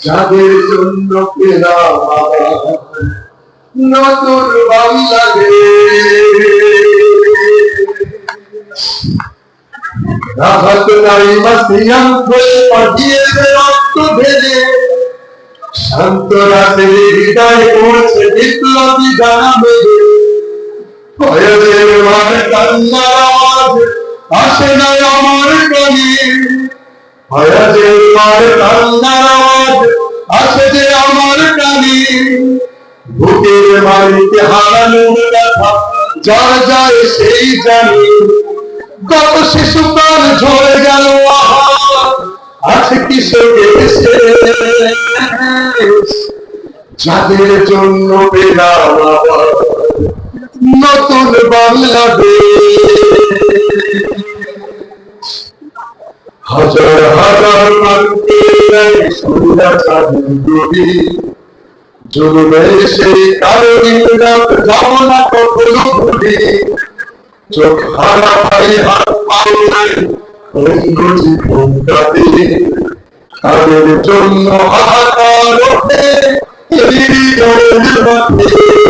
যাদের জন্য পেলাম নতুন রাহত নাই, মাসিয়াম হয়ে পাঠিয়েছে রক্ত ভেজে শান্ত রাতে বিপ্লবী গানা ভয়ের মার আওয়াজ আসে না আমার কানে ভয়ের মার কান্নার আওয়াজ আসে যে আমার কানে। বুকের মালিকে হারানোর ব্যথা যার যায় সেই জানে। কত শিশুকাল ঝরে গেল, আহা আছে কিশোরের যাদের জন্য পেলাম নতুন বাংলাদেশ। হাজার হাজার জন্মে সেই কারণে যাব কখনো ভুলি চোখ হারা ভাই হাত পাও নাই অঙ্গুলি ভোগাতে তাদের জন্য হাহাকার ওঠে হৃদয়ের মাঝে।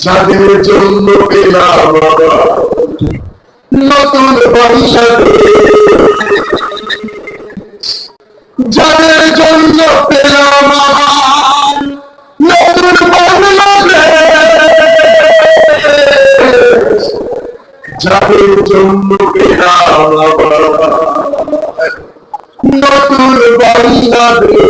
যাদের জন্য পেলাম নতুন বাংলাদেশ যাদের জন্য পেলাম নতুন বাংলাদেশ যাদের জন্য পেলাম নতুন বাংলাদেশ